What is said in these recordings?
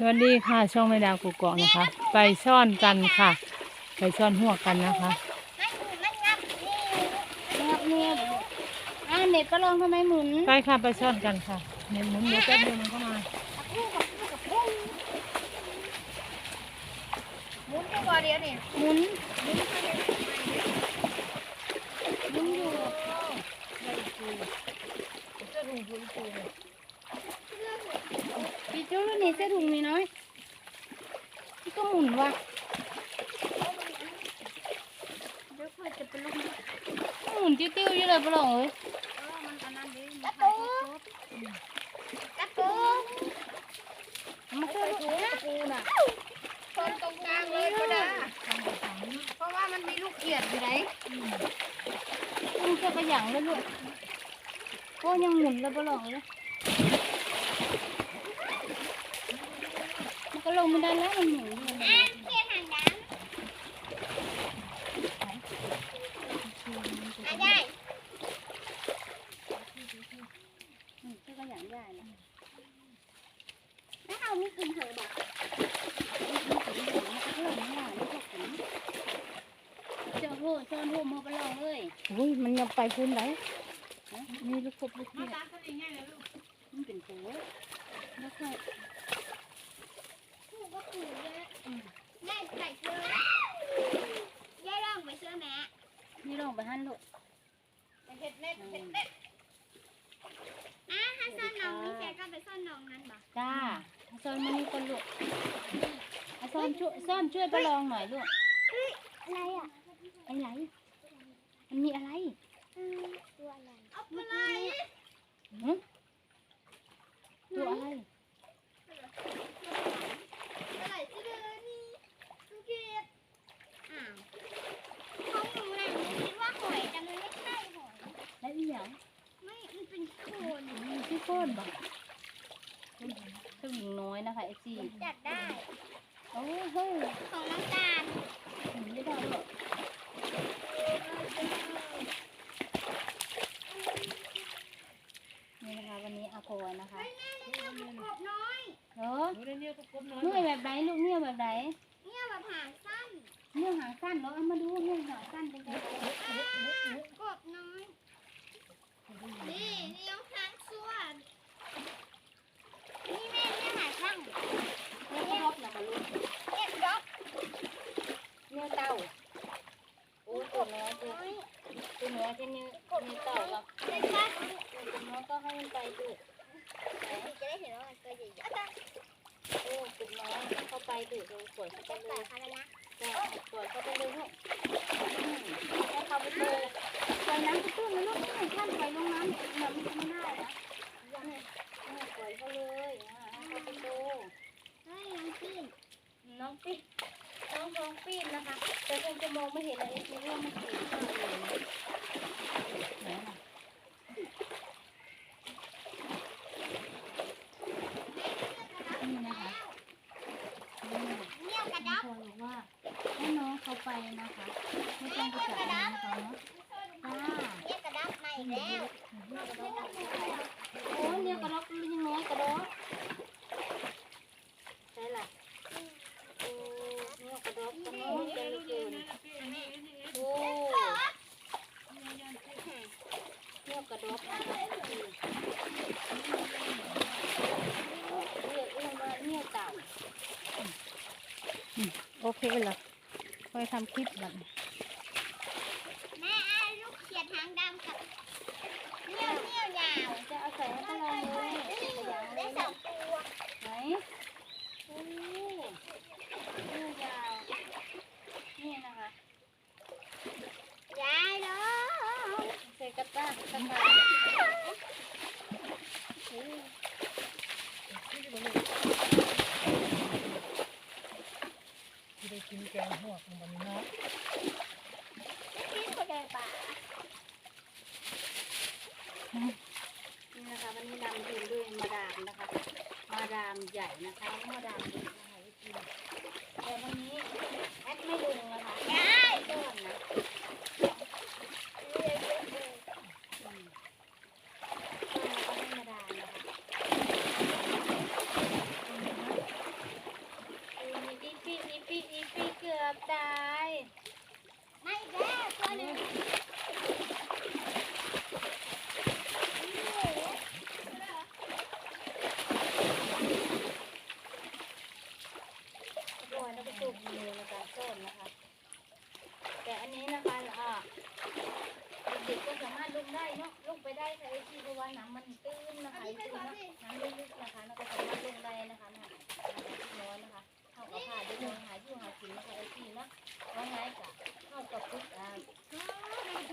สวัสดีค่ะ ช่องแม่ดาวกุกกอกนะคะ ไปซ่อนกันค่ะ ไปซ่อนหัวกกันนะคะงับเนี่ยอ่าเน็ตก็ลองทำไมหมุนไปค่ะไปซ่อนกันค่ะเน็ตหมุนเดี๋ยวแป๊บเดียวมันก็มาหมุนตัวเดียวนี่หมุนหมุนอยู่พี่จูนี่เสื้อถุงมีน้อยพี่ก็ หมุนวะเดี๋ยวค่อยจะไปลงหมุนติ้วๆอยู่เลยปะหรอเอ้ยกระตุกกระตุกมันก็ถุงกระปูน่ะคนตรงกลางเลยก็ได้เพราะว่ามันมีลูกเกียดอยู่ไหนมันจะกระหยังแล้วลูกโอ้ยังหมุนแล้วปะหรอเลยมัน ก็ลงไม่ได้แล้วมันหมุนอยู่อืมที่ก็อย่างได้นะแล้วเอามีกินเถอบอกเจ้าโหซ่อนโหมาไปลองเลยอุ้ยมันยังไปพื้นไหนนี่ลูกกบลูกเนี่ยมันเป็นโถแล้วก็ ขู่เยอะแม่ใส่เสื้อย่าลองไปเสื้อแม่นี่ลองไปหันลูกเห็ดเน็ตเห็ดเน็ตอะถ้าซ่อนน้องนี่แกก็ไปซ่อนน้องนั้นบ่จ้าเอาซ่อนมานี่ก่อนลูกเอาซ่อนช่วยซ่อนช่วยไปลองหน่อยลูกอะไรอะอะไร มันมีอะไรอืมตัวอะไรเอาไปเลยหึตัวอะไรอะไรที่เดินนี่ลูกเกียดอ้าวของหนูน่ะหนูคิดว่าหอยแต่มันไม่ใช่หอย แล้วอีหยัง ไม่ มันเป็นโคน มีที่ก้ นบ่สวิงน้อยนะคะไอซีจัดได้โอ้เฮ้ยของน้ำตาลหนีไม่ได้หรอกนี่นะคะวันนี้อาโกนนะคะกบน้อยเออเมื่อยแบบไหนลูกเนี่ยแบบไหนเนี่ยแบบหางสั้นเนี่ยหางสั้นเหรอเอามาดูเนี่ยหางสั้นเป็นไง กบน้อย นี่นี่ยกหางส่วน นี่แม่เนี่ยหางสั้น เนี่ยก็รบนะมาลูก เนี่ยด็อก เนี่ยเต่าโอ้ ยตัวน้อยตัวน้อยตัวน้อยที่นี่มีเต่ากับเล็กมากตัวน้องก็ให้มันไปดูจะได้เห็นว่ามันตัวใหญ่ๆโอ้ตัวน้องเข้าไปดูดูสวยเข้าไปเลยคารานะจ้ะสวยเข้าไปเลยลูกให้เขาไปเลยปล่อยน้ำตื้นๆนะลูกไม่ท่านปล่อยลงน้ำเนี่ยมันไม่ได้นะเนี่ยเนี่ยปล่อยเขาเลยอ่าให้เขาไปโต เฮ้ยยังขึ้น น้องปีน้องท้องปีนนะคะ แต่คงจะมองไม่เห็นอะไรเองว่ามันสูงมากเลยนะไหนน่ะนี่นะคะนี่ เนี่ยกระ น้ ดั อบ งพลอยบอกว่าให้น้องเขาไปนะคะ ไม่ต้องไปจับน้องเขาเนาะจ้า เนี่ยกระดับมาอีก แล้วโอ้ยเนี่ยกระดกยังน้อยกระดกใช่ล่ะโอ้เนี่ยกระดกกระน้อยใจเกินโอ้เนี่ยกระดกเรียเรียกว่าเนี่ยเต่าโอเคเหรอคอยทำคลิปแบบแม่ไอ้ลูกเขียดหางดำกับเนี่ยเนี่ยยาว จะเอาใส่ให้ตลอดเลย ได้สองตัว ไหนโอ้เนี่ยยาวนี่นะคะ ยายเนาะ ใส่กระต้ากระต่ายโอ้ ได้กินแกงหัวของมันเนาะ พี่คนเดินป่า นี่นะคะวันนี้นำทีม ดามนะคะมาดามใหญ่นะคะมาดามใหญ่นะคะกินแต่วันนี้แอดไม่ลงนะคะ ยาย ต้นนะ เรียนเยอะเลย อืมก็ให้มาดามนะคะ ค่ะไอ้ที่เพราะ ว่าน้ำมันตื้นนะคะไอ้ตื้นนะน้ำลึกๆนะคะแล้วก็สามารถลงได้นะคะนะนะคะน้อยนะคะเข้ากับผ้าด้วยมือหาอยู่หากินนะคะไอ้ที่นะว่าไงกะเข้ากับพุทธอ่า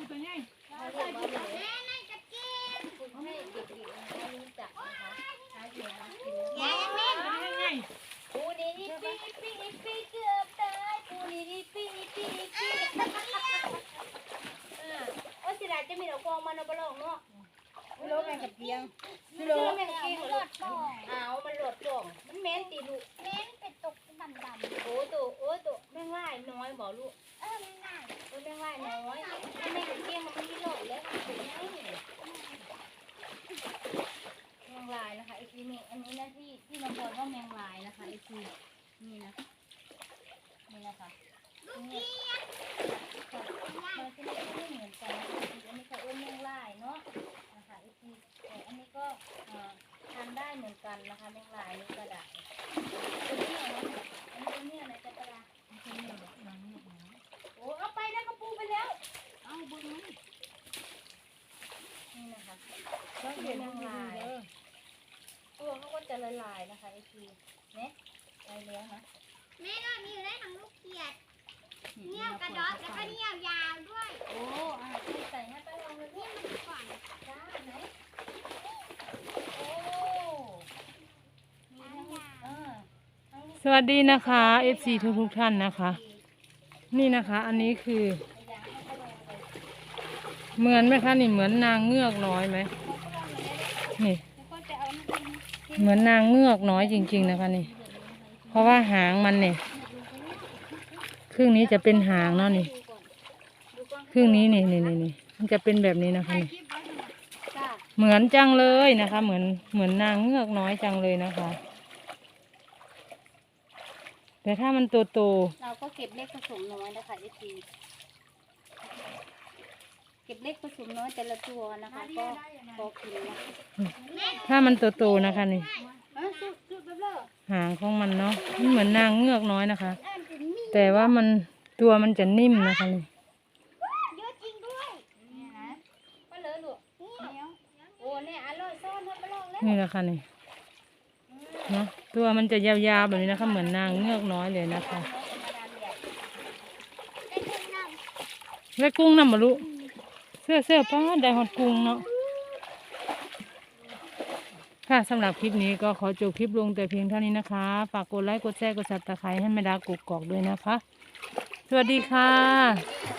ตัวใหญ่เขาเรียกว่าเลยแม่นั่นจะกินฝึกให้เด็กๆนะคะรู้จักนะคะหาอยู่หากินแม่แงกับเพียงไม่รู้แม่งกินหลอดป่องอ้าวมันหลอดป่องมันแม่นตีลูกแม่เป็นตกดำดำโอ้ตัวโอ้ตัวแม่งว่ายน้อยบอกลูกเออไม่ง่ายโอ้แม่งว่ายน้อยถ้าแม่งเกี้ยงมันไม่หลอดแล้วมันเป็นยังไงแมงลายนะคะไอทีนี่อันนี้นะที่ที่เราบอกว่าแมงลายนะคะไอทีนี่นะนี่นะคะลูกนี่เกีย มันจะไม่ไม่เหมือนกันนะคะอันนี้เขาเอื้อมแมงลายเนาะนะคะไอทีแต่อันนี้ก็เอ่อทานได้เหมือน กันนะคะแมงลายนี่ก็ได้ตัวนี้เหรออันนี้ตัวนี้อะไรจะกระดาษโอ้เอาไปแล้วกระปูไปแล้ว เอ้าเบึ้งมันนี่นะคะต้องเห็นมันดีเด้อตัวเขาก็จะละลายนะคะไอทีเนี่ยไปแล้วนะแม่ก็มีอยู่ได้ทั้งลูกเกียดเนี่ยกระดอกแล้วก็เนี่ยยาวด้วย โอ้อะใส่ให้ไปลองเลยลู นี่ ก มันก่อน จ้าไหนโอ้มีทั้งเออทั้งนี้ สวัสดีนะคะ FC ทุกทุกท่านนะคะ นี่นะคะ อันนี้คือ เหมือนไหมคะนี่เหมือนนางเงือกน้อยไหมนี่เหมือนนางเงือกน้อยจริง ๆ นะคะนี่ เพราะว่าหางมันเนี่ยครึ่งนี้จะเป็นหางเนาะนี่ครึ่งนี้นี่นี่นี่มันจะเป็นแบบนี้นะคะนี่เหมือนจังเลยนะคะ เหมือนเหมือนนางเงือกน้อยจังเลยนะคะ แต่ถ้ามันโตโตเราก็เก็บเล็กผสมน้อยนะคะไอทีเก็บเล็กผสมน้อยแต่ละตัวนะคะ ก็พอกินนะๆถ้ามันโตโตๆนะคะนี่อะสุดสุดแบบเลอหางของมันเนาะมันเหมือนนางเงือกน้อยนะคะเออจะมีแต่ว่ามันตัวมันจะนิ่มนะคะนี่เยอะจริงด้วยเนี่ยนะก็เลยลูกเนี่ยโอ้เนี่ยอร่อยซ่อนทำไปลองแล้วนี่แหละค่ะนี่ เนาะตัวมันจะยาวๆแบบนี้นะคะ เหมือนนางเงือกน้อยเลยนะคะได้กุ้งน้แล้วกุ้งน้ำมาลุเสื้อเสื้อป้าได้ฮอดกุ้งเนาะค่ะสำหรับคลิปนี้ก็ขอจบคลิปลงแต่เพียงเท่านี้นะคะ ฝากกดไลค์กดแชร์กดซับสไครต์ให้แม่ดากกกอกด้วยนะคะ สวัสดีค่ะ